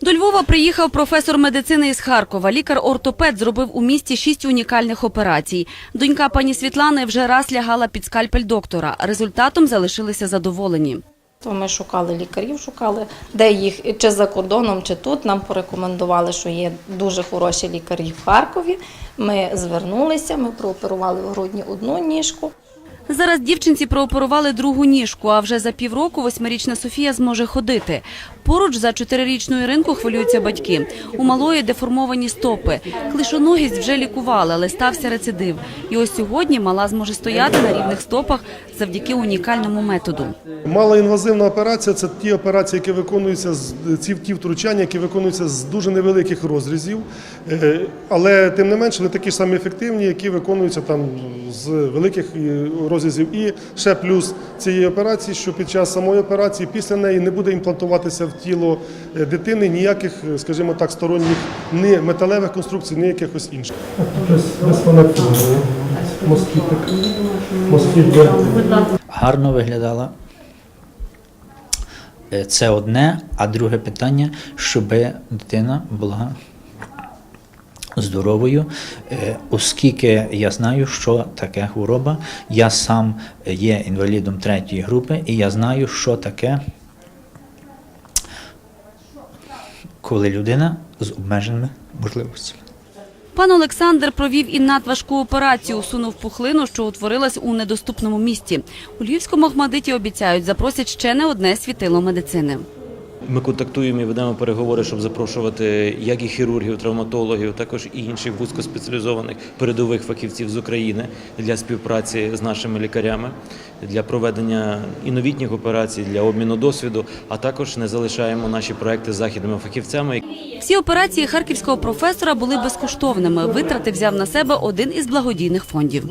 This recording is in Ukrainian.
До Львова приїхав професор медицини із Харкова. Лікар-ортопед зробив у місті шість унікальних операцій. Донька пані Світлани вже раз лягала під скальпель доктора. Результатом залишилися задоволені. То ми шукали лікарів, шукали, де їх чи за кордоном, чи тут. Нам порекомендували, що є дуже хороші лікарі в Харкові. Ми звернулися, ми прооперували в грудні одну ніжку. Зараз дівчинці прооперували другу ніжку, а вже за півроку восьмирічна Софія зможе ходити. Поруч за чотирирічною ринку хвилюються батьки. У малої деформовані стопи. Клишоногість вже лікували, але стався рецидив. І ось сьогодні мала зможе стояти на рівних стопах завдяки унікальному методу. Малоінвазивна операція це ті операції, які виконуються з ці ті втручання, які виконуються з дуже невеликих розрізів, Е, але тим не менше вони такі самі ефективні, які виконуються там з великих е, розрізів. І ще плюс цієї операції, що під час самої операції після неї не буде імплантуватися в тіло е, дитини ніяких, е, скажімо так, сторонніх ні металевих конструкцій, ні якихось інших. гарно виглядала. Е, Це одне, а друге питання, щоб дитина була здоровою, оскільки я знаю, що таке хвороба. Я сам є інвалідом третьої групи, і я знаю, що таке, коли людина з обмеженими можливостями. Пан Олександр провів і надважку операцію, усунув пухлину, що утворилась у недоступному місті. У Львівському Ахмадиті обіцяють, запросять ще не одне світило медицини. Ми контактуємо і ведемо переговори, щоб запрошувати як і хірургів, травматологів, також і інших вузькоспеціалізованих передових фахівців з України для співпраці з нашими лікарями, для проведення і новітніх операцій, для обміну досвіду, а також не залишаємо наші проекти з західними фахівцями. Всі операції харківського професора були безкоштовними. Витрати взяв на себе один із благодійних фондів.